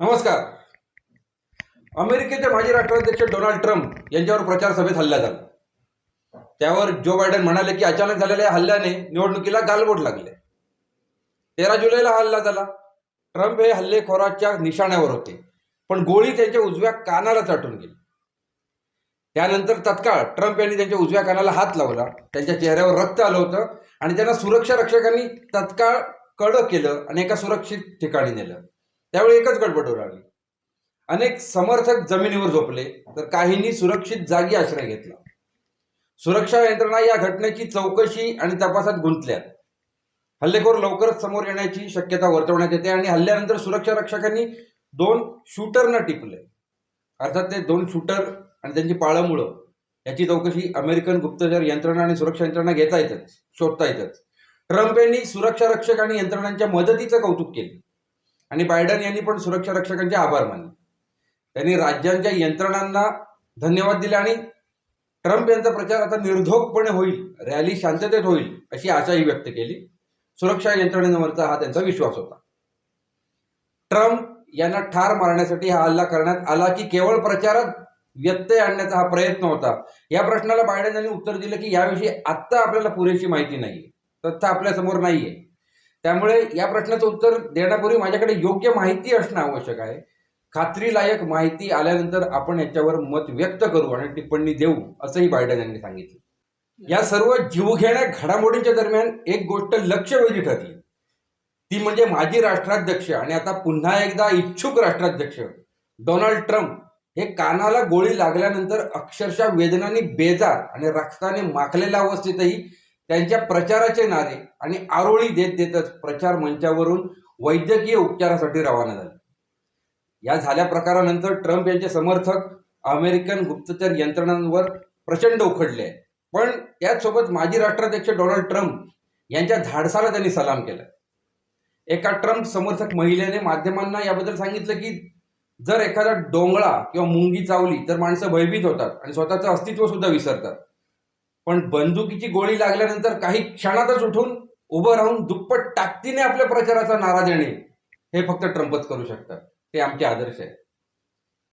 नमस्कार. अमेरिकेचे माजी राष्ट्राध्यक्ष डोनाल्ड ट्रम्प यांच्यावर प्रचार सभेत हल्ला झाला. त्यावर जो बायडन म्हणाले की अचानक झालेल्या हल्ल्याने निवडणुकीला गालबोट लागले. तेरा जुलैला हा हल्ला झाला. ट्रम्प हे हल्लेखोराच्या निशाण्यावर होते पण गोळी त्यांच्या उजव्या कानाला चाटून गेली. त्यानंतर तत्काळ ट्रम्प यांनी त्यांच्या उजव्या कानाला हात लावला त्यांच्या चेहऱ्यावर रक्त आलं होतं आणि त्यांना सुरक्षा रक्षकांनी तत्काळ कडक केलं आणि एका सुरक्षित ठिकाणी नेलं. त्यावेळी एकच गडबड उडाली. अनेक समर्थक जमिनीवर झोपले तर काहींनी सुरक्षित जागी आश्रय घेतला. सुरक्षा यंत्रणा या घटनेची चौकशी आणि तपासात गुंतल्या. हल्लेखोर लवकरच समोर येण्याची शक्यता वर्तवण्यात येते आणि हल्ल्यानंतर सुरक्षा रक्षकांनी दोन शूटरना टिपले. अर्थात ते दोन शूटर आणि त्यांची पाळंमुळं. याची चौकशी अमेरिकन गुप्तचर यंत्रणा आणि सुरक्षा यंत्रणा घेता येतच शोधता येतच ट्रम्प यांनी सुरक्षा रक्षक आणि यंत्रणांच्या मदतीचं कौतुक केले. आणि बायडन यांनी पण सुरक्षा रक्षकांचे आभार मानले. त्यांनी राज्यांच्या यंत्रणांना धन्यवाद दिले आणि ट्रम्प यांचा प्रचार आता निर्धोकपणे होईल रॅली शांततेत होईल अशी आशाही व्यक्त केली. सुरक्षा यंत्रणेवरचा हा त्यांचा विश्वास होता. ट्रम्प यांना ठार मारण्यासाठी हा हल्ला करण्यात आला की केवळ प्रचारात व्यत्यय आणण्याचा हा प्रयत्न होता. या प्रश्नाला बायडन यांनी उत्तर दिलं की याविषयी आत्ता आपल्याला पुरेशी माहिती नाही तथ्य आपल्यासमोर नाहीये. त्यामुळे या प्रश्नाचं उत्तर देण्यापूर्वी माझ्याकडे योग्य माहिती असणं आवश्यक आहे. खात्रीलायक माहिती आल्यानंतर आपण याच्यावर मत व्यक्त करू आणि टिप्पणी देऊ असंही बायडन यांनी सांगितलं. या सर्व जीवघेण्या घडामोडींच्या दरम्यान एक गोष्ट लक्षवेधी ठरली. ती म्हणजे माजी राष्ट्राध्यक्ष आणि आता पुन्हा एकदा इच्छुक राष्ट्राध्यक्ष डोनाल्ड ट्रम्प हे कानाला गोळी लागल्यानंतर अक्षरशः वेदनाने बेजार आणि रक्ताने माखलेल्या अवस्थेतही त्यांच्या प्रचाराचे नारे आणि आरोळी देत देतच प्रचार मंचावरून वैद्यकीय उपचारासाठी रवाना झाले. या झाल्या प्रकारानंतर ट्रम्प यांचे समर्थक अमेरिकन गुप्तचर यंत्रणांवर प्रचंड उखडले. पण त्याचसोबत माजी राष्ट्राध्यक्ष डोनाल्ड ट्रम्प यांच्या धाडसाला त्यांनी सलाम केला. एका ट्रम्प समर्थक महिलेने माध्यमांना याबद्दल सांगितलं की जर एखादा डोंगळा किंवा मुंगी चावली तर माणसं भयभीत होतात आणि स्वतःचं अस्तित्व सुद्धा विसरतात. पण बंदुकीची गोळी लागल्यानंतर काही क्षणातच उठून उभं राहून दुप्पट ताकदीने आपल्या प्रचाराचा नारा देणे हे फक्त ट्रम्पच करू शकतात. ते आमचे आदर्श आहेत.